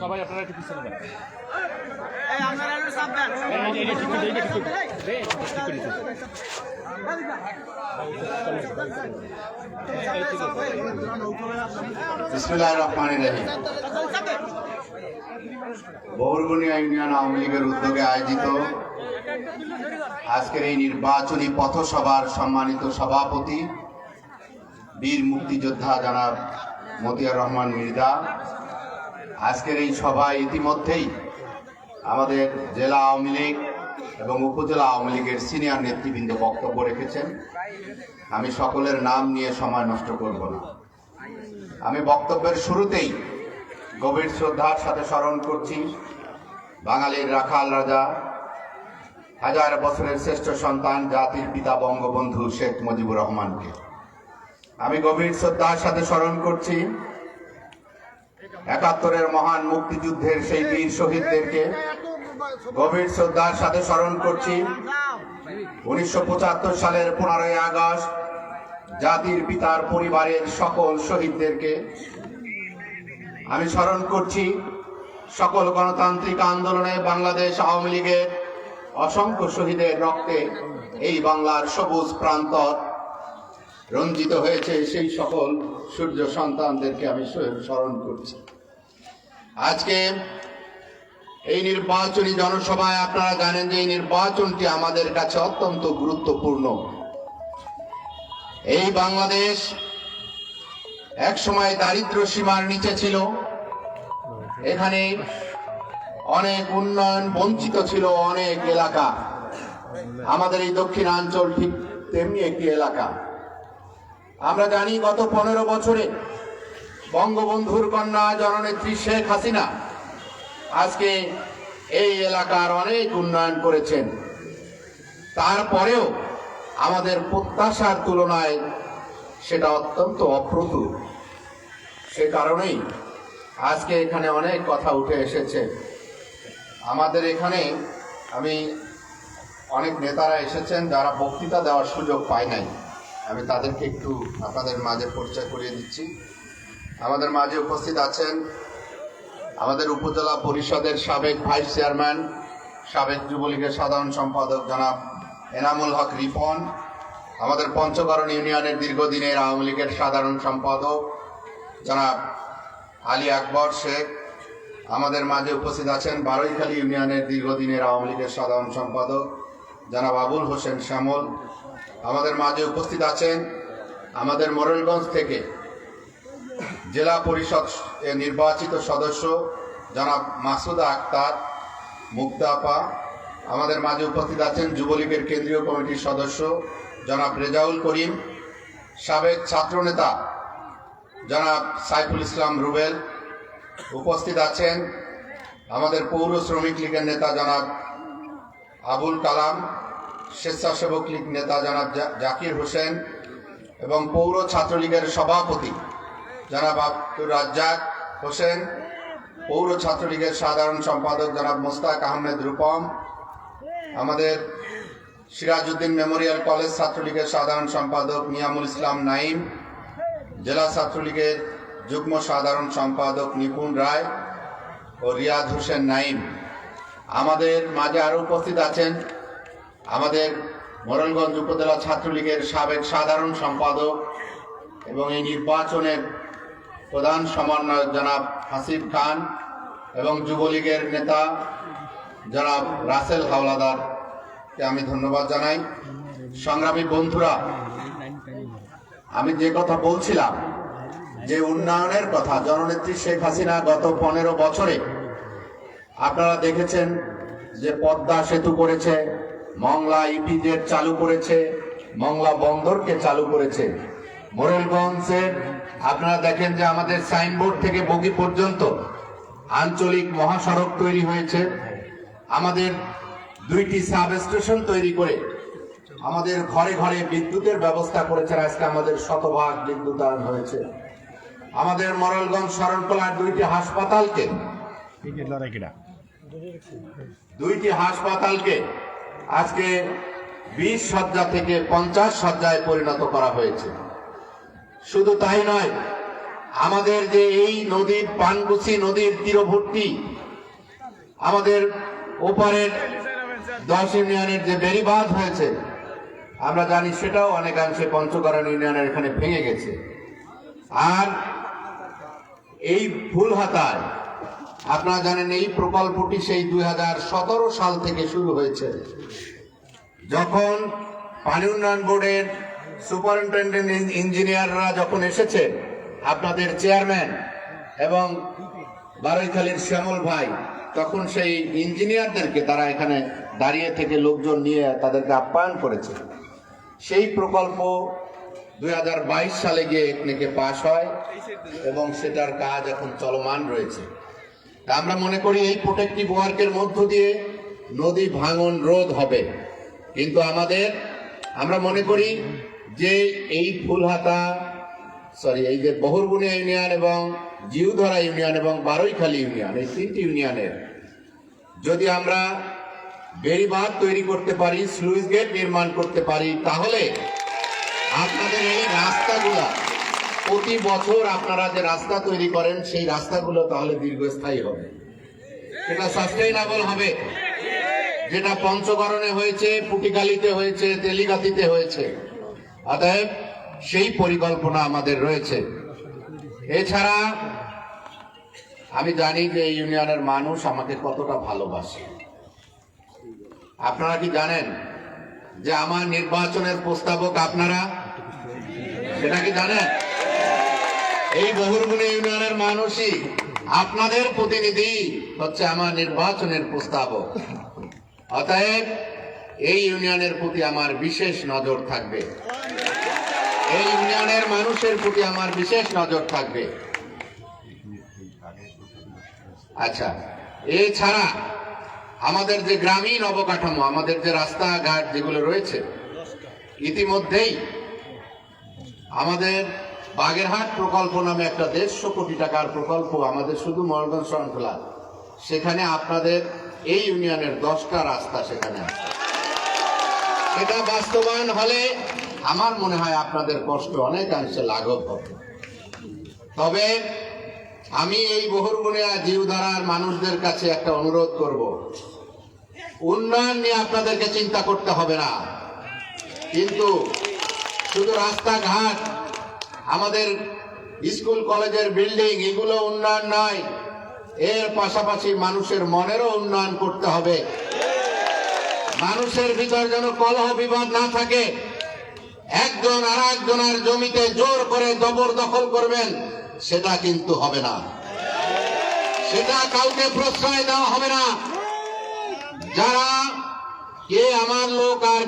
সবাই আপনারা একটু পিছনে যান। ইউনিয়ন আওয়ামী লীগের উদ্যোগে আয়োজিত আজকের এই নির্বাচনী পথসভার সম্মানিত সভাপতি, বীর মুক্তিযোদ্ধা জনাব মতিয়ার রহমান মির্জা আজকের এই সভায় ইতিমধ্যেই আমাদের জেলা আওয়ামী লীগ এবং উপজেলা আওয়ামী লীগের সিনিয়র নেতৃবৃন্দ বক্তব্য রেখেছেন। আমি সকলের নাম নিয়ে সময় নষ্ট করব না। আমি বক্তব্যের শুরুতেই গভীর শ্রদ্ধার সাথে স্মরণ করছি বাঙালির রাখাল রাজা, হাজার বছরের শ্রেষ্ঠ সন্তান, জাতির পিতা, বঙ্গবন্ধু শেখ মুজিবুর রহমানকে। আমি গভীর শ্রদ্ধার সাথে স্মরণ করছি একাত্তরের মহান মুক্তিযুদ্ধের সেই বীর শহীদদেরকে গভীর শ্রদ্ধার সাথে স্মরণ করছি। উনিশশো পঁচাত্তর সালের পনেরোই আগস্ট জাতির পিতার পরিবারের সকল শহীদদেরকে আমি স্মরণ করছি, সকল গণতান্ত্রিক আন্দোলনে বাংলাদেশ আওয়ামী লীগের অসংখ্য শহীদের রক্তে এই বাংলার সবুজ প্রান্তর রঞ্জিত হয়েছে সেই সকল সূর্য সন্তানদেরকে আমি স্মরণ করছি। আজকে এই নির্বাচনী জনসভায় আপনারা জানেন যে এই নির্বাচনটি আমাদের কাছে অত্যন্ত গুরুত্বপূর্ণ। এই বাংলাদেশ এক সময় দারিদ্র সীমার নিচে ছিল। এখানে অনেক উন্নয়ন বঞ্চিত ছিল অনেক এলাকা। আমাদের এই দক্ষিণাঞ্চল ঠিক তেমনি একটি এলাকা। আমরা জানি গত পনেরো বছরে বঙ্গবন্ধুর কন্যা জননেত্রী শেখ হাসিনা আজকে এই এলাকার অনেক উন্নয়ন করেছেন। তারপরেও আমাদের প্রত্যাশার তুলনায় সেটা অত্যন্ত অপ্রতুল। সে কারণেই আজকে এখানে অনেক কথা উঠে এসেছে। আমাদের এখানে আমি অনেক নেতারা এসেছেন যারা বক্তৃতা দেওয়ার সুযোগ পায় নাই। আমি তাদেরকে একটু আপনাদের মাঝে পরিচয় করিয়ে দিচ্ছি। আমাদের মাঝে উপস্থিত আছেন আমাদের উপজেলা পরিষদের সাবেক ভাইস চেয়ারম্যান, সাবেক যুবলীগের সাধারণ সম্পাদক জনাব এনামুল হক রিপন, আমাদের পঞ্চকরণ ইউনিয়নের দীর্ঘদিনের আওয়ামী লীগের সাধারণ সম্পাদক জনাব আলী আকবর শেখ, আমাদের মাঝে উপস্থিত আছেন বারৈখালী ইউনিয়নের দীর্ঘদিনের আওয়ামী লীগের সাধারণ সম্পাদক জনাব আবুল হোসেন শ্যামল আমাদের মাঝে উপস্থিত আছেন আমাদের মোরেলগঞ্জ থেকে জেলা পরিষদ নির্বাচিত সদস্য জনাব মাসুদা আক্তার মুক্তাপা আমাদের মাঝে উপস্থিত আছেন যুবলীগের কেন্দ্রীয় কমিটির সদস্য জনাব রেজাউল করিম, সাবেক ছাত্রনেতা জনাব সাইফুল ইসলাম রুবেল, উপস্থিত আছেন আমাদের পৌর শ্রমিক লীগের নেতা জনাব আবুল কালাম স্বেচ্ছাসেবক লীগ নেতা জনাব জাকির হোসেন এবং পৌর ছাত্রলীগের সভাপতি জনাব আব্দুর রাজ্জাক হোসেন, পৌর ছাত্রলীগের সাধারণ সম্পাদক জনাব মোস্তাক আহমেদ রূপম, আমাদের সিরাজউদ্দিন মেমোরিয়াল কলেজ ছাত্রলীগের সাধারণ সম্পাদক নিয়ামুল ইসলাম নাইম জেলা ছাত্রলীগের যুগ্ম সাধারণ সম্পাদক নিপুণ রায় ও রিয়াদ হোসেন নাইম আমাদের মাঝে আরও উপস্থিত আছেন আমাদের মোরালগঞ্জ উপজেলা ছাত্রলীগের সাবেক সাধারণ সম্পাদক এবং এই নির্বাচনের প্রধান সমন্বয়ক জনাব হাসিব খান এবং যুবলীগের নেতা জনাব রাসেল হাওলাদারকে আমি ধন্যবাদ জানাই। সংগ্রামী বন্ধুরা, আমি যে কথা বলছিলাম, যে উন্নয়নের কথা, জননেত্রী শেখ হাসিনা গত পনেরো বছরে, আপনারা দেখেছেন যে পদ্মা সেতু করেছে মংলা ইপিজেড চালু করেছে মংলা বন্দরকে চালু করেছে। মোরেলগঞ্জের আপনারা দেখেন যে আমাদের সাইনবোর্ড থেকে বগি পর্যন্ত আঞ্চলিক মহাসড়ক তৈরি হয়েছে। আমাদের দুইটি সাব স্টেশন তৈরি করে আমাদের ঘরে ঘরে বিদ্যুতের ব্যবস্থা করেছেন। আজকে আমাদের শতভাগ বিদ্যুতায়ন হয়েছে। আমাদের মরলগঞ্জ শরণকলার দুইটি হাসপাতালকে দুইটি হাসপাতালকে আজকে বিশ শয্যা থেকে পঞ্চাশ শয্যায় পরিণত করা হয়েছে। শুধু তাই নয়, আমাদের যে এই নদীর পানকুচি নদীর তীরবর্তী, আমাদের ওপারের দশ ইউনিয়নের যে বেরিবাঁধ হয়েছে, আমরা জানি সেটাও অনেকাংশে পঞ্চকরণ ইউনিয়নের এখানে ভেঙে গেছে। আর এই ফুলহাতায় আপনারা জানেন এই প্রকল্পটি সেই দুই হাজার সতেরো সাল থেকে শুরু হয়েছে। যখন পানি উন্নয়ন বোর্ডের সুপারিনটেন্ডেন্ট ইঞ্জিনিয়াররা যখন এসেছে, আপনাদের চেয়ারম্যান এবং বারৈখালীর শ্যামল ভাই, তখন সেই ইঞ্জিনিয়ারদেরকে তারা এখানে দাঁড়িয়ে থেকে লোকজন নিয়ে তাদেরকে আপ্যায়ন করেছে। সেই প্রকল্প দুই হাজার বাইশ সালে গিয়ে এখানে পাশ হয় এবং সেটার কাজ এখন চলমান রয়েছে। আমরা মনে করি এই প্রোটেক্টিভ ওয়ার্কের মধ্য দিয়ে নদী ভাঙন রোধ হবে। কিন্তু আমাদের, আমরা মনে করি যে এই ফুলহাতা সরি এই যে বহুরবুনিয়া ইউনিয়ন এবং জিউধরা ইউনিয়ন এবং বারৈখালী ইউনিয়ন, এই তিনটি ইউনিয়নের, যদি আমরা বেড়িবাঁধ তৈরি করতে পারি স্লুইস গেট নির্মাণ করতে পারি, তাহলে আপনাদের এই রাস্তাগুলা প্রতি বছর আপনারা যে রাস্তা তৈরি করেন, সেই রাস্তাগুলো তাহলে দীর্ঘস্থায়ী হবে। সেটা সাস্টেইনেবল হবে। যেটা পঞ্চকরণে হয়েছে, পুটিকালিতে হয়েছে, তেলিগাতিতে হয়েছে। অতএব সেই পরিকল্পনা আমাদের রয়েছে। এছাড়া আমি জানি যে এই ইউনিয়নের মানুষ আমাকে কতটা ভালোবাসে। আপনারা কি জানেন যে আমার নির্বাচনের প্রস্তাবক আপনারা? সেটা কি জানেন? এই বহুরগুনি ইউনিয়নের মানুষই আপনাদের প্রতিনিধি হচ্ছে আমার নির্বাচনের প্রস্তাবক। অতএব এই ইউনিয়নের প্রতি আমার বিশেষ নজর থাকবে। এই ইউনিয়নের মানুষের প্রতি আমার বিশেষ নজর থাকবে। আচ্ছা এছাড়া আমাদের যে গ্রামীণ অবকাঠামো, আমাদের যে রাস্তাঘাট যেগুলো রয়েছে, ইতিমধ্যেই আমাদের বাগেরহাট প্রকল্প নামে একটা দেড়শো কোটি টাকার প্রকল্প আমাদের শুধু মরগঞ্জ শৃঙ্খলা। সেখানে আপনাদের এই ইউনিয়নের দশটা রাস্তা সেখানে আছে। সেটা বাস্তবায়ন হলে আমার মনে হয় আপনাদের কষ্ট অনেকাংশে লাঘব হবে। তবে আমি এই বহুরবনিয়া জীবধারার মানুষদের কাছে একটা অনুরোধ করব। উন্নয়ন নিয়ে আপনাদেরকে চিন্তা করতে হবে না। কিন্তু শুধু রাস্তাঘাট আমাদের স্কুল, কলেজের বিল্ডিং, এগুলো উন্নয়ন নয়। এর পাশাপাশি মানুষের মনেরও উন্নয়ন করতে হবে। মানুষের ভিতর যেন কলহ বিবাদ না থাকে। একজন আর একজনের জমিতে জোর করে জবরদখল করবেন, সেটা কিন্তু হবে না। সেটা কাউকে প্রশ্রয় দেওয়া হবে না। যারা কে আমার লোক আর